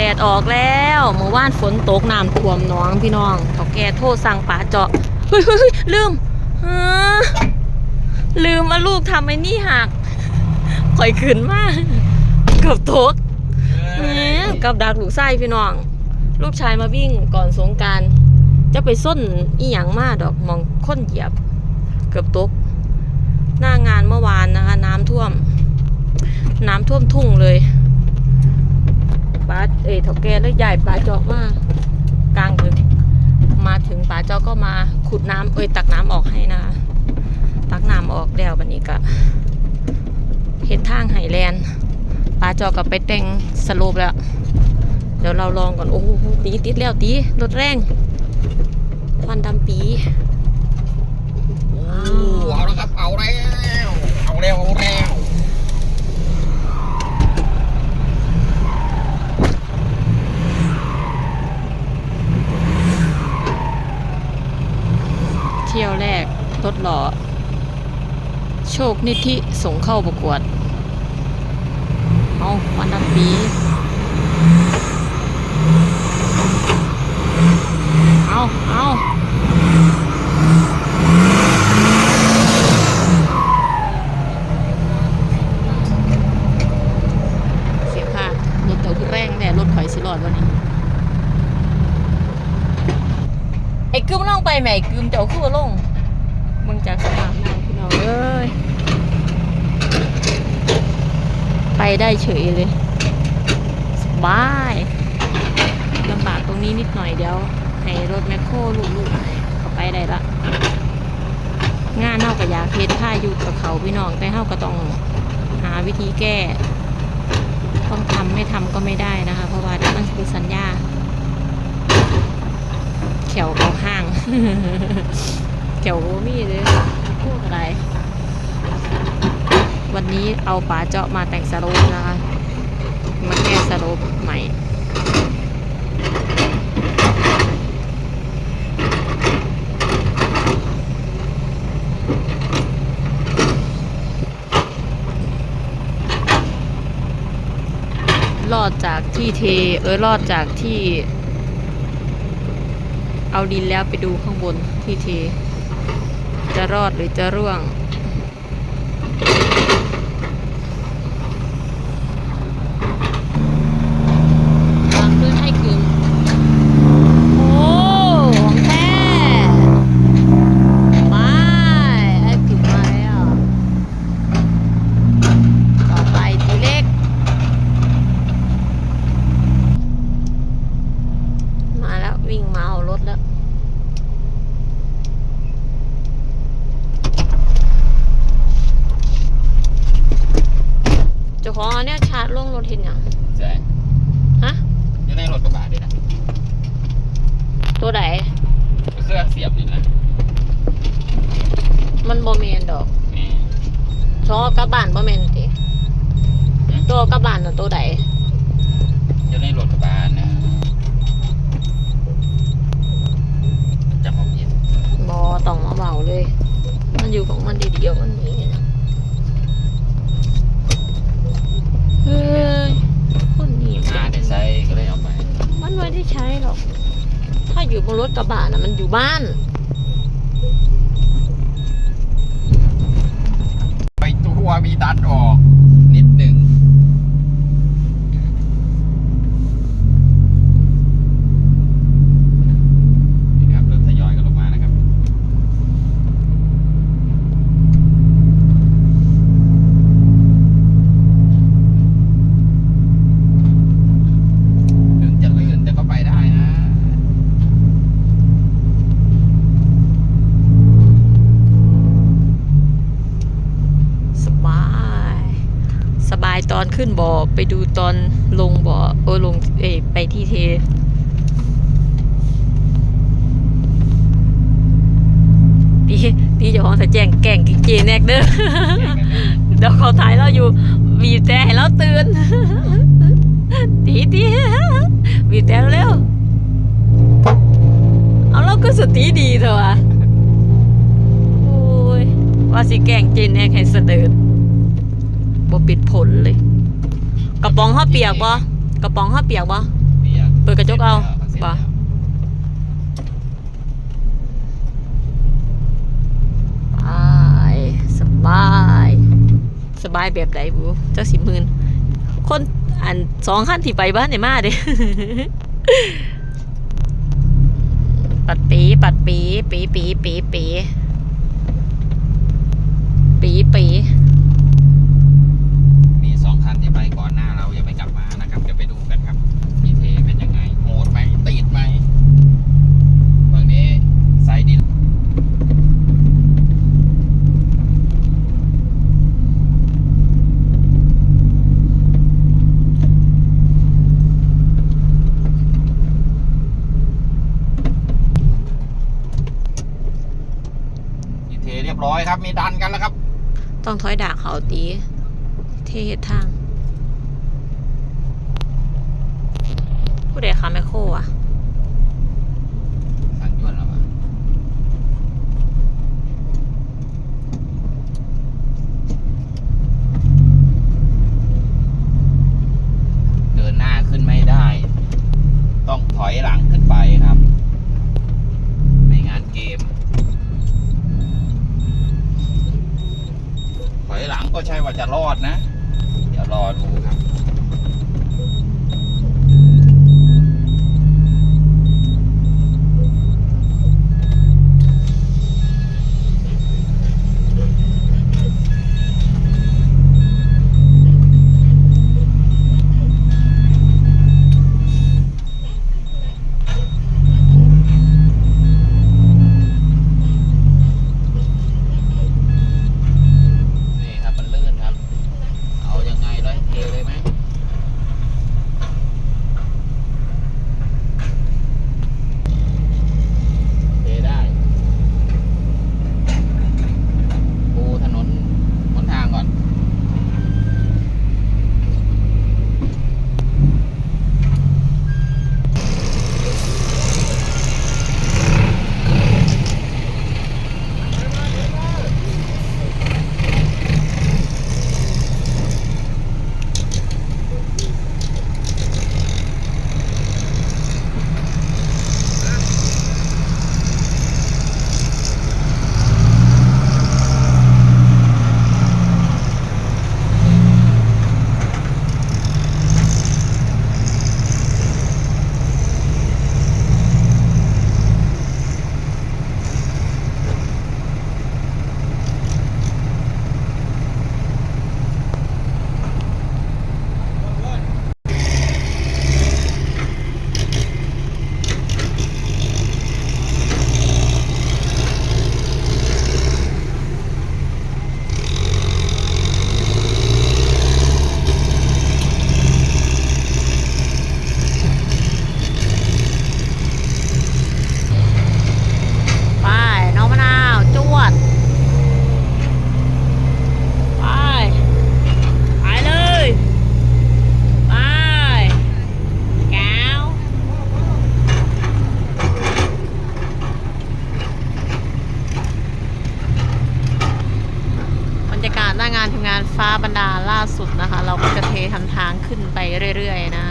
แดดออกแล้วเมื่อวานฝนตกน้ำท่วมน้องพี่น้องเขาแกโทษสั่งป่าเจาะเฮ้ยเฮ้ยเฮ้ยลืมลืมว่าลูกทำไอ้นี่หักข่อยขืนมากเกับตกแหมกับดักลูกไส้พี่น้อง ลูกชายมาวิ่งก่อนสงการจะไปส้นอีหยังมาดอกมองค้นเหยียบ เกือบตก หน้างานเมื่อวานนะคะ น้ำท่วม น้ำท่วมทุ่งเลย ป้าเอยเถาแกแล้วใหญ่ป้าจอกมากกลางดึกมาถึงป้าจอกก็มาขุดน้ำเอ้ยตักน้ำออกให้นะตักน้ำออกแล้ววันนี้ก็เห็นทางไห้แลนด์ป้าจอกกับไปแต่งสโลปแล้ว เดี๋ยวเราลองก่อนโอ้โหตีติดแล้วตีรถแรงควันดำปี โอ้เอาแล้วครับ เอาแล้ว เอาแล้ว เอาแล้ว เที่ยวแรกรถหล่อโชคนิธิส่งเข้าประกวด เอาวันดำปีเอาเอาเสียค่ะรถเต่าคือแรงแต่รถข่อยสิรอดวันนี้ ไอ้กึมลงไปไหมไอ้กึมเจ้าคือว่ลงมึงจากสนามนางพี่น้องเอ้ยไปได้เฉยเลยสบายลำบากตรงนี้นิดหน่อยเดี๋ยว ให้รถแมคโครลูกๆเขาไปได้ละงานเท่ากับยาเพชรผ้าอยู่กับเขาพี่น้องแต่เท่าก็ต้องหาวิธีแก้ ต้องทำไม่ทำก็ไม่ได้นะคะ เพราะว่าเดี๋ยวมันคือสัญญา แขวเขาห้างแขวมีเลยพูดอะไร วันนี้เอาป๋าเจาะมาแต่งสโลปนะคะ มาแก้สโลปใหม่รอดจากที่เท เออรอดจากที่ เอาดินแล้วไปดูข้างบนที่เท จะรอดหรือจะร่วง วางพื้นให้กึมโอ้ของแท้ไปให้กึมมาแล้ว ต่อไปทีเล็ก มาแล้ววิ่ง มาเอารถแล้วเจ้าของเอาเนี่ยชาร์จลงรถเห็นยังใช่ฮะอยู่ในรถกระบะด้วยนะตัวไหนเครื่องเสียบนี่นะมันบ่เมนดอกนี่ชอบกระบานบ่เมนติตัวกระบานน่ะตัวไหนอยู่ในรถกระบะนะจับเอาเย็น บอต้องมาเบาเลย มันอยู่ของมันดีเดียวมันหนีนะเฮ้ยคนหนีมาได้ใส่ก็เลยเอาไป มันไม่ได้ใช้หรอก ถ้าอยู่บนรถกระบะน่ะมันอยู่บ้าน ไปตัวมีดันออก นิดหนึ่งนี่ครับเริ่มทยอยกันลงมานะครับ ถึงจะลื่นแต่ก็ไปได้นะ สบาย สบายตอนขึ้นบ่อไปดูตอนลงบ่อโอ้ยลงเอไปที่เทตีตีเจ้าของสะแจงแก่งกิเจแนกเด้อเดี๋ยวเขาถ่ายเราอยู่บีบแต่ให้เราตื่นตีตีบีบแต่เร็วเอาเราก็สติดีเถอะวะโอ้ยว่าสิแกล้งเจนแนกให้เสดิร์ด บ่ปิดผลเลย กระป๋องห้าเปียกบ่กระป๋องห้าเปียกบ่กปิดกระจกเอาเสร็จบ่แล้วไปสบาย สบายแบบไหนบูเจ้าสิหมื่นคนอันสองขั้นที่ไปบ้านเนี่ยมาเด้ปัดปีปัดปีปีปีปีปีปีปี มีสองคันที่ไปก่อนหน้าเรายังไม่กลับมานะครับจะไปดูกันครับพีเทเป็นยังไงโหดไหมติดไหมฝั่งนี้ใส่ดิน พีเทเรีย บร้อยครับ มีดันกันแล้วครับ ต้องถอยด่าเขาตีเทเฮ็ดทาง ผู้ใดคะแมคโครอะ บรรดาล่าสุดนะคะ เราก็จะเททำทางขึ้นไปเรื่อยๆนะ